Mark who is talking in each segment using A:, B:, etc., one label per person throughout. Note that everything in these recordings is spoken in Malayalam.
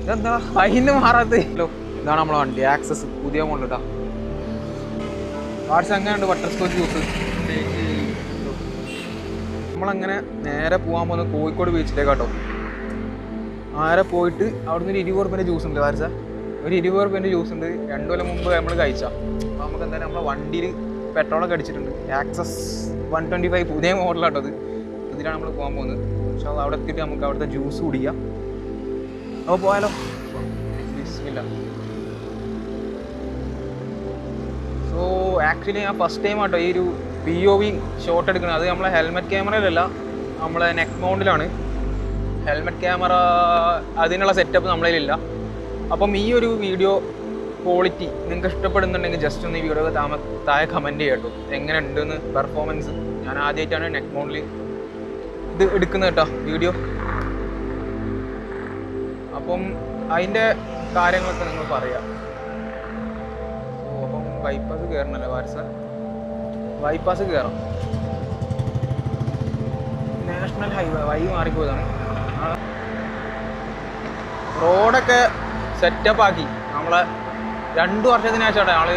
A: ഇതെന്താ? അതിന് മാറാത്ത ഇതാണ് നമ്മളെ വണ്ടി. ആക്സസ് പുതിയ മോഡൽ കേട്ടോ വാട്സ് എങ്ങനെയുണ്ട്? ബട്ടർ സ്കോച്ച് ജ്യൂസ് നമ്മളങ്ങനെ നേരെ പോകാൻ പോകുന്നത് കോഴിക്കോട് ബീച്ചിലേക്കാട്ടോ നേരെ പോയിട്ട് അവിടുന്ന് ഒരു ഇരുപത് റുപ്യന്റെ ജ്യൂസ് ഉണ്ട്. വാർസ ഒരു ഇരുപത് റുപ്യന്റെ ജ്യൂസ് ഉണ്ട്. രണ്ടു കൊല്ലം മുമ്പ് നമ്മൾ കഴിച്ച. അപ്പോൾ നമുക്ക് എന്തായാലും നമ്മളെ വണ്ടിയിൽ പെട്രോളൊക്കെ അടിച്ചിട്ടുണ്ട്. ആക്സസ് വൺ ട്വന്റി ഫൈവ് പുതിയ മോഡലാട്ടോ അത് ഇതിലാണ് നമ്മൾ പോകാൻ പോകുന്നത്? പക്ഷേ അവിടെ എത്തിയിട്ട് നമുക്ക് അവിടുത്തെ ജ്യൂസ് കുടിക്കാം. അപ്പോൾ പോയാലോ? ബിസ്മില്ല. സോ ആക്ച്വലി ഞാൻ ഫസ്റ്റ് ടൈം ആട്ടോ ഈ ഒരു പി ഒ വി ഷോട്ട് എടുക്കുന്നത്. അത് നമ്മളെ ഹെൽമെറ്റ് ക്യാമറയിലല്ല നമ്മളെ നെക്ക് മൗണ്ടിലാണ് ഹെൽമെറ്റ് ക്യാമറ അതിനുള്ള സെറ്റപ്പ് നമ്മളതിലില്ല അപ്പം ഈ ഒരു വീഡിയോ ക്വാളിറ്റി നിങ്ങൾക്ക് ഇഷ്ടപ്പെടുന്നുണ്ടെങ്കിൽ ജസ്റ്റ് ഒന്ന് ഈ വീഡിയോ താമ താഴെ കമന്റ് ചെയ്യട്ടോ. എങ്ങനെ ഉണ്ടെന്ന് പെർഫോമൻസ് ഞാൻ ആദ്യമായിട്ടാണ് നെക്ക് മൗണ്ടിൽ ഇത് എടുക്കുന്നത് കേട്ടോ വീഡിയോ അപ്പം അതിന്റെ കാര്യങ്ങളൊക്കെ നിങ്ങൾ പറയാം. അപ്പം ബൈപ്പാസ് കയറണല്ലേ വാരസ? ബൈപ്പാസ് കയറാം നാഷണൽ ഹൈവേ വഴി മാറിപ്പോയതാണ്. റോഡൊക്കെ സെറ്റപ്പ് ആക്കി. നമ്മളെ രണ്ടു വർഷത്തിന് ശേഷം ആൾ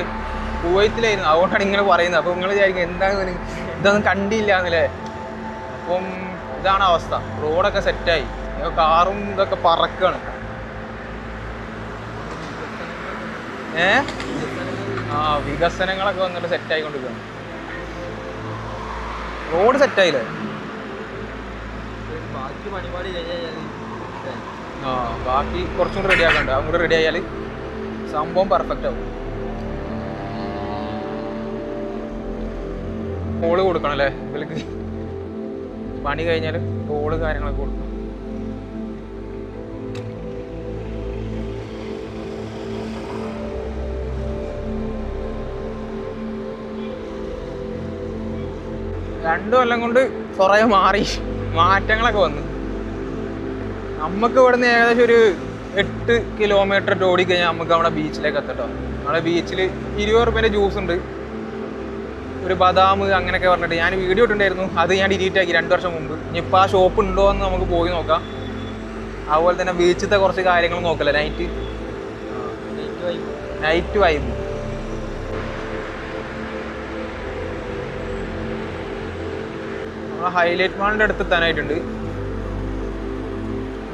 A: കുവൈത്തിലായിരുന്നു. അതുകൊണ്ടാണ് ഇങ്ങനെ പറയുന്നത്. അപ്പം നിങ്ങൾ വിചാരിക്കും എന്താണ് ഇതൊന്നും കണ്ടില്ല എന്നല്ലേ? അപ്പം ഇതാണ് അവസ്ഥ. റോഡൊക്കെ സെറ്റായി കാറും ഇതൊക്കെ പറക്കാണ്. ഏ? ആ വികസനങ്ങളൊക്കെ വന്നിട്ട് സെറ്റ് ആയിക്കൊണ്ടിരിക്കുകയാണ് റോഡ് സെറ്റായില്ലേ
B: ബാക്കി പണിപാടി
A: ആ ബാക്കി കുറച്ചും കൂടി റെഡി ആക്കണ്ട? അങ്ങോട്ട് റെഡി ആയാൽ സംഭവം പെർഫെക്റ്റ് ആവും. കോൾ കൊടുക്കണം അല്ലേ? ഇവർക്ക് പണി കഴിഞ്ഞാൽ കോൾ കാര്യങ്ങളൊക്കെ കൊടുക്കും. രണ്ടു കൊല്ലം കൊണ്ട് കുറേ മാറി മാറ്റങ്ങളൊക്കെ വന്നു. നമുക്ക് ഇവിടുന്ന് ഏകദേശം ഒരു എട്ട് കിലോമീറ്റർ ഓടിക്കഴിഞ്ഞാൽ നമുക്ക് നമ്മുടെ ബീച്ചിലേക്ക് എത്തട്ടോ നമ്മുടെ ബീച്ചിൽ ഇരുപത് റുപ്യന്റെ ജ്യൂസ് ഉണ്ട്. ഒരു ബദാം അങ്ങനെയൊക്കെ പറഞ്ഞിട്ട് ഞാൻ വീഡിയോ ഇട്ടുണ്ടായിരുന്നു അത് ഞാൻ ഡിലീറ്റ് ആക്കി രണ്ട് വർഷം മുമ്പ്. ഇനിയിപ്പോൾ ആ ഷോപ്പ് ഉണ്ടോ എന്ന് നമുക്ക് പോയി നോക്കാം. അതുപോലെ തന്നെ ബീച്ചിലത്തെ കുറച്ച് കാര്യങ്ങൾ നോക്കല്ലേ നൈറ്റ് നൈറ്റ് വൈബ് ഹൈലൈറ്റ് മാളിന്റെ അടുത്ത് എത്താനായിട്ടുണ്ട്.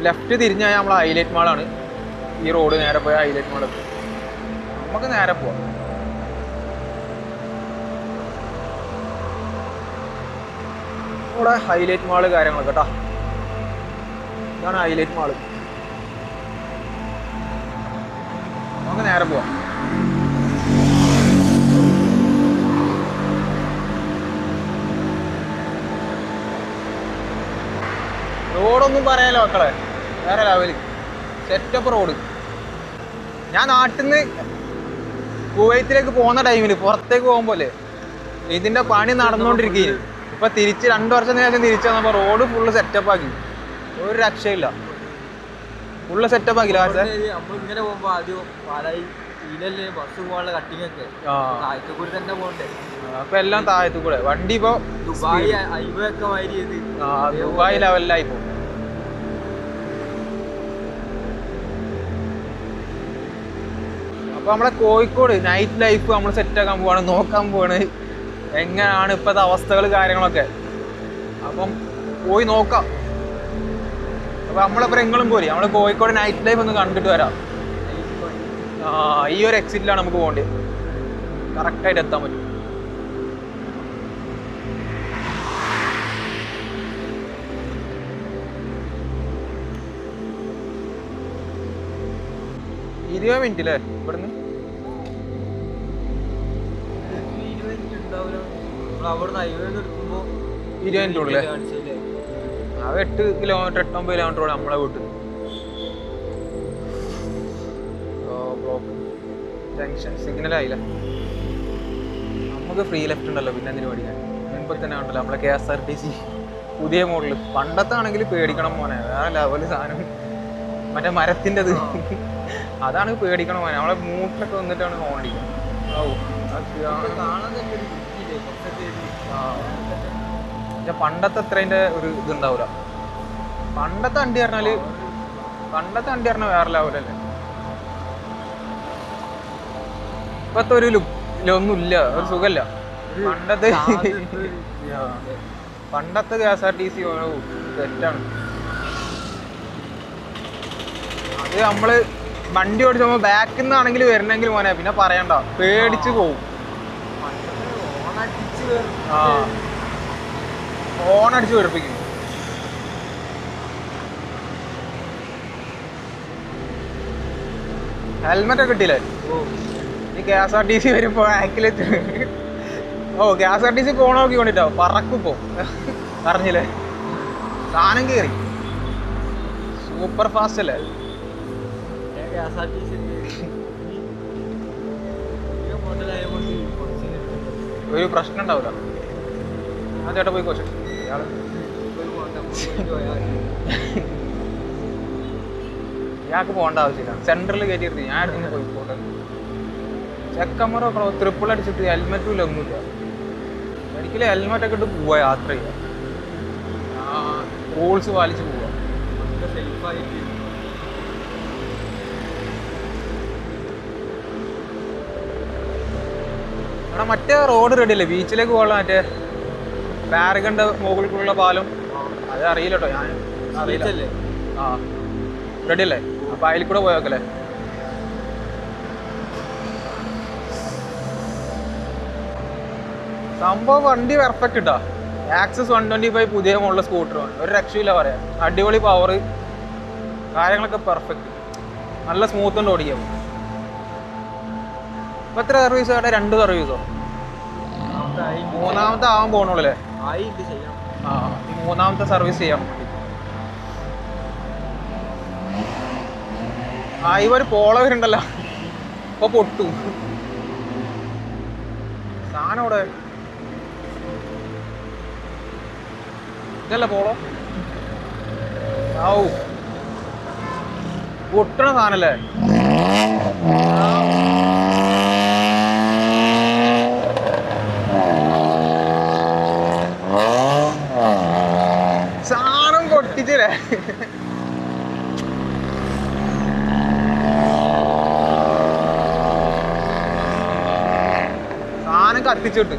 A: ലെഫ്റ്റ് തിരിഞ്ഞാൽ നമ്മൾ ഹൈലൈറ്റ് മാളാണ് ഈ റോഡ് നേരെ പോയ ഹൈലൈറ്റ് മാൾ നമുക്ക് നേരെ പോവാം. ഇവിടെ ഹൈലൈറ്റ് മാൾ കാര്യങ്ങളൊക്കെ കേട്ടോ. ഇതാണ് ഹൈലൈറ്റ് മാൾ നമുക്ക് നേരെ പോവാം. റോഡൊന്നും പറയാലോ മക്കളെ. വേറെ ലെവൽ സെറ്റപ്പ് റോഡ് ഞാൻ നാട്ടിൽ നിന്ന് കുവൈത്തിലേക്ക് പോകുന്ന ടൈമിൽ പുറത്തേക്ക് പോകുമ്പോലെ ഇതിന്റെ പണി നടന്നുകൊണ്ടിരിക്കുകയും ഇപ്പൊ തിരിച്ച് രണ്ടു വർഷത്തിന് ശേഷം തിരിച്ചു വന്നപ്പോ റോഡ് ഫുള്ള് സെറ്റപ്പ് ആക്കി. ഒരു രക്ഷയില്ല. ഫുള്ള് സെറ്റപ്പ് ആക്കില്ല
B: പക്ഷേ ഇങ്ങനെ പോകുമ്പോ ആദ്യം പാലായി ഇതിലല്ലേ ബസ് പോകാനുള്ള കട്ടിങ് ഒക്കെ.
A: ആ.
B: താഴത്തെ തന്നെ പോകണ്ടേ?
A: അപ്പൊ എല്ലാം താഴത്തുകൂടെ വണ്ടി ഇപ്പൊ
B: ദുബായ് ഹൈവേ ഒക്കെ മാതിരി ചെയ്ത്
A: ആ, ദുബായ് ലെവലിലായി പോകും അപ്പൊ നമ്മളെ കോഴിക്കോട് നൈറ്റ് ലൈഫ് നമ്മൾ സെറ്റ് ആക്കാൻ പോവാണ് നോക്കാൻ പോവാണ്. എങ്ങനെയാണ് ഇപ്പോഴത്തെ അവസ്ഥകൾ കാര്യങ്ങളൊക്കെ? അപ്പം പോയി നോക്കാം. അപ്പം നമ്മളിപ്പോൾ എങ്ങളും പോരി. നമ്മൾ കോഴിക്കോട് നൈറ്റ് ലൈഫ് ഒന്ന് കണ്ടിട്ട് വരാം. ആ ഈ ഒരു എക്സിറ്റിലാണ് നമുക്ക് പോകേണ്ടത്. കറക്റ്റായിട്ട് എത്താൻ പറ്റും. ഇരുപത് മിനിറ്റ് അല്ലേ ഇവിടുന്ന്?
B: നമ്മൾ ഉള്ളിൽ
A: ആ എട്ട് കിലോമീറ്റർ എട്ടൊമ്പത് കിലോമീറ്റർ ഉള്ളു നമ്മളെ വീട്ടിൽ ജംഗ്ഷൻ സിഗ്നൽ ആയില്ല. നമുക്ക് ഫ്രീ ലെഫ്റ്റ് ഉണ്ടല്ലോ പിന്നെ എന്തിനു പഠിക്കാൻ? മുൻപ് തന്നെ ഉണ്ടല്ലോ നമ്മളെ K S R T C പുതിയ മോഡൽ പണ്ടത്തെ ആണെങ്കിൽ പേടിക്കണം മോനെ വേറെ ലെവൽ സാധനം. മറ്റേ മരത്തിന്റെത് അതാണ് പേടിക്കണം മോനെ നമ്മളെ മൂട്ടിലൊക്കെ വന്നിട്ടാണ് ഓടിക്കുന്നത് അതാണ്
B: കാണാൻ ഒരു വൃത്തിയില്ലേ ഒരു
A: ആ. ഉണ്ടാവില്ല പണ്ടത്തെ അത്രേന്റെ പണ്ടത്തെ വണ്ടി പറഞ്ഞാൽ പണ്ടത്തെ വണ്ടി പറഞ്ഞാൽ വേറെ ലെവലല്ലേ ഇപ്പത്തെ ഒരു ലുക്ക് ഒന്നും ഇല്ല ഒരു സുഖല്ല. പണ്ടത്തെ പണ്ടത്തെ K S R T C തെറ്റാണ്. അത് നമ്മൾ വണ്ടി ഓടിച്ചപ്പോ ബാക്കിൽ നിന്നാണെങ്കിൽ വരണമെങ്കിൽ മോനെ പിന്നെ പറയണ്ട. പേടിച്ച് പോവും.
B: ഓണടിച്ച്
A: വെറുപ്പിക്കും ഹെൽമെറ്റ് ഒക്കെ കിട്ടിയില്ലേ
B: ഓ
A: ഈ K S R T C വരുമ്പോ ആക്കിലെത്തി ഓ K S R T C പോണ നോക്കി കൊണ്ടിട്ടോ പറക്കുപ്പോ പോ അറിഞ്ഞില്ലേ സാധനം കേറി സൂപ്പർ ഫാസ്റ്റ് അല്ലേ
B: K S R T C
A: ഒരു പ്രശ്നം ഉണ്ടാവില്ല. ആ ചേട്ടാ പോയി കോശം. ഇയാൾക്ക് പോകേണ്ട ആവശ്യമില്ല. സെൻട്രൽ കയറ്റിയിരുന്നു. ഞാൻ ഇന്ന് പോയി പോകേണ്ടത് ചെക്കന്മാരൊക്കെ ട്രിപ്പിൾ അടിച്ചിട്ട് ഹെൽമെറ്റും ഇല്ല ഒന്നുമില്ല. ഒരിക്കലും ഹെൽമെറ്റ് ഒക്കെ ഇട്ട് പോവാ യാത്ര ചെയ്യാം റൂൾസ് പാലിച്ച് പോവാ.
B: സെൽഫായിട്ട്
A: അവിടെ മറ്റേ റോഡ് റെഡി അല്ലേ? ബീച്ചിലേക്ക് പോകാനുള്ള മറ്റേ ബാരകണ്ട മുകളിലുള്ള പാലം? അത് അറിയില്ല കേട്ടോ ഞാൻ. അറിയില്ല. ആ. റെഡി അല്ലേ? അപ്പൊ അതിൽ കൂടെ പോയോക്കല്ലേ സംഭവം വണ്ടി പെർഫെക്റ്റ് ഇട്ടാ. ആക്സസ് വൺ ട്വന്റി ഫൈവ് പുതിയ മോഡൽ സ്കൂട്ടറാണ് ഒരു രക്ഷയില്ല പറയാം. അടിപൊളി പവർ കാര്യങ്ങളൊക്കെ പെർഫെക്റ്റ് നല്ല സ്മൂത്ത് ഉണ്ട് ഓടിക്കാം ഇപ്പൊ എത്ര സർവീസ് അവിടെ രണ്ട് സർവീസോ മൂന്നാമത്തെ ആവാൻ
B: പോണുള്ളേ
A: ആ മൂന്നാമത്തെ സർവീസ് ചെയ്യാം. ആ ഒരു പോളവരുണ്ടല്ലോ. ഇപ്പൊ പൊട്ടു. സാധനം ഇവിടെ ഇതല്ല പോളോ? ഔ. പൊട്ടണ സാധനല്ലേ സാധനം പൊട്ടിച്ചില്ലേ സാധനം കത്തിച്ചിട്ട്.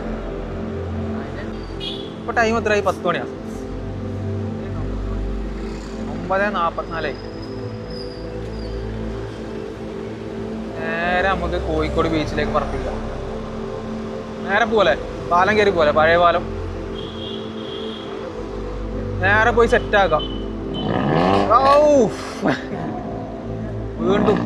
A: ഇപ്പൊ ടൈം എത്രയായി പത്ത് മണിയാ. ഒമ്പത് നാപ്പത്തിനാലായി. നേരെ നമുക്ക് കോഴിക്കോട് ബീച്ചിലേക്ക് പറപ്പിക്കാം. നേരെ പോലെ പാലം കയറി പോലെ പഴയ പാലം. നേരെ പോയി സെറ്റ് ആക്കാം! വീണ്ടും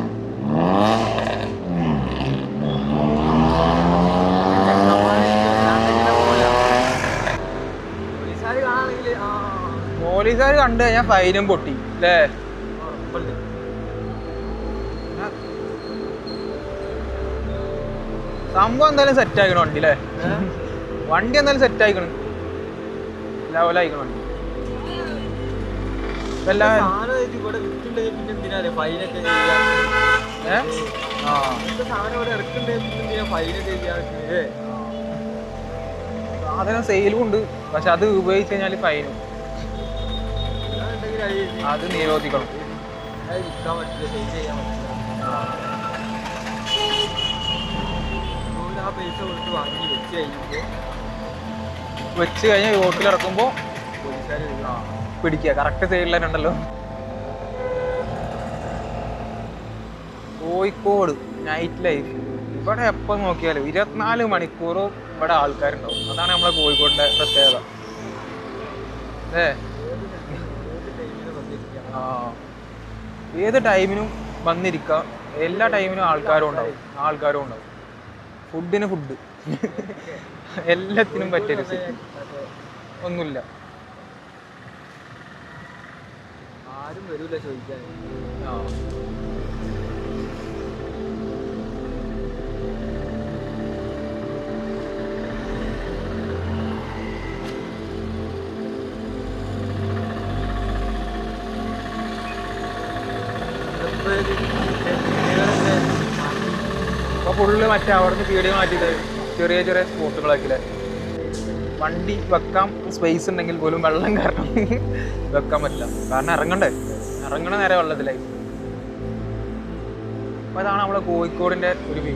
B: പോലീസുകാർ കാണാണെങ്കിൽ ആ
A: പോലീസുകാർ കണ്ടു കഴിഞ്ഞാൽ ഫൈനും പൊട്ടി അല്ലേ സംഭവം എന്തായാലും സെറ്റ് ആയിക്കണം വണ്ടി അല്ലേ വണ്ടി എന്തായാലും സെറ്റ് ആയിക്കണം. ലെവലായിക്കണം വണ്ടി.
B: സാധനം
A: സെയിലും ഉണ്ട് പക്ഷെ അത് ഉപയോഗിച്ച് കഴിഞ്ഞാൽ ഫൈനും.
B: അത്
A: അത് നിരോധിക്കണം.
B: അത്
A: ആ.
B: പൈസ കൊടുത്ത് വാങ്ങി വെച്ച് കഴിഞ്ഞപ്പോൾ
A: വെച്ച് റോട്ടിലിറക്കുമ്പോൾ
B: പോലീസുകാർ
A: പിടിക്കുക. കറക്റ്റ് സൈഡിൽ തന്നെ ഉണ്ടല്ലോ. കോഴിക്കോട് നൈറ്റ് ലൈഫ് ഇവിടെ എപ്പോൾ നോക്കിയാലും ഇരുപത്തിനാല് മണിക്കൂറും ഇവിടെ ആൾക്കാരുണ്ടാവും. അതാണ് നമ്മളെ കോഴിക്കോടിന്റെ പ്രത്യേകത. ആ ഏത് ടൈമിനും വന്നിരിക്കാം. എല്ലാ ടൈമിനും ആൾക്കാരും ഉണ്ടാവും. ആൾക്കാരും ഉണ്ടാവും. ഫുഡിന് ഫുഡ്. എല്ലാത്തിനും സെറ്റ് ഒന്നുമില്ല.
B: ആരും വരൂല ചോദിക്കാൻ.
A: ആ അപ്പൊ ഫുള്ള് മറ്റേ അവിടുന്ന് പീടിക മാറ്റിയിട്ട് ചെറിയ ചെറിയ സ്പോട്ടുകളാക്കില്ലേ വണ്ടി വെക്കാൻ സ്പേസ് ഉണ്ടെങ്കിൽ പോലും വെള്ളം കാരണം വെക്കാൻ പറ്റില്ല. കാരണം ഇറങ്ങണ്ടേ? ഇറങ്ങണ നേരെ വെള്ളത്തിലായി അപ്പൊ അതാണ് നമ്മളെ കോഴിക്കോടിന്റെ ഒരു വ്യൂ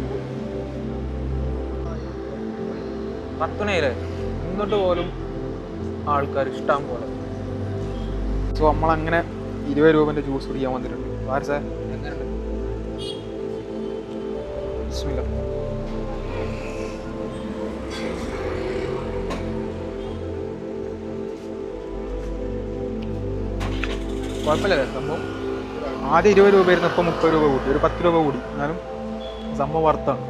A: പത്തുണയിൽ ഇന്നിട്ട് പോലും ആൾക്കാർ ഇഷ്ടം പോലെ. സോ നമ്മളങ്ങനെ ഇരുപത് രൂപന്റെ ജ്യൂസ് കുടിക്കാൻ വന്നിട്ടുണ്ട്. പാരസേ സാർ ബിസ്മില്ലാ. കുഴപ്പമില്ലല്ലേ സംഭവം ആദ്യം ഇരുപത് രൂപ ആയിരുന്നു ഇപ്പം മുപ്പത് രൂപ കൂടി ഒരു പത്ത് രൂപ കൂടി. എന്നാലും സംഭവം വർത്താണ്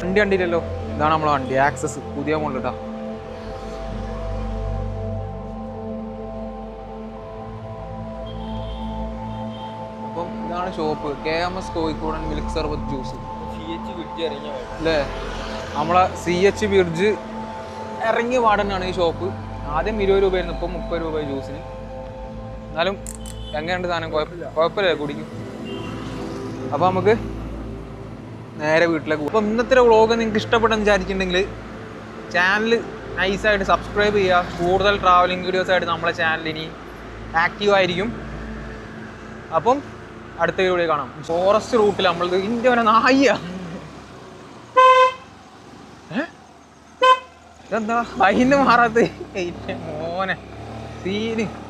A: വണ്ടി കണ്ടില്ലല്ലോ. ഇതാണ് നമ്മളെ വണ്ടി. ആക്സസ് പുതിയ model shop K M S കോഴിക്കോടൻ milk സർബത്ത് ജ്യൂസ് അല്ലേ നമ്മളെ സി എച്ച് ബിർജ് ഇറങ്ങിയ പാടനാണ് ഈ ഷോപ്പ് ആദ്യം ഇരുപത് രൂപയായിരുന്നു ഇപ്പം മുപ്പത് രൂപ ജ്യൂസിന് എന്നാലും എങ്ങനെയുണ്ട് സാധനം? കുഴപ്പമില്ല കുഴപ്പമില്ല കുടിക്കും. അപ്പോൾ നമുക്ക് നേരെ വീട്ടിലേക്ക് പോകും അപ്പോൾ ഇന്നത്തെ വ്ളോഗ് നിങ്ങൾക്ക് ഇഷ്ടപ്പെട്ടെന്ന് വിചാരിച്ചിട്ടുണ്ടെങ്കിൽ ചാനൽ നൈസായിട്ട് സബ്സ്ക്രൈബ് ചെയ്യുക. കൂടുതൽ ട്രാവലിംഗ് വീഡിയോസായിട്ട് നമ്മളെ ചാനൽ ഇനി ആക്റ്റീവ് ആയിരിക്കും. അപ്പം അടുത്ത വീഡിയോ കാണാം. ഫോറസ്റ്റ് റൂട്ടിൽ നമ്മൾ ഇന്ത്യ വരെ നായ. ഇതെന്താ? അതിന് മാറാത്ത മോനെ. സീന്.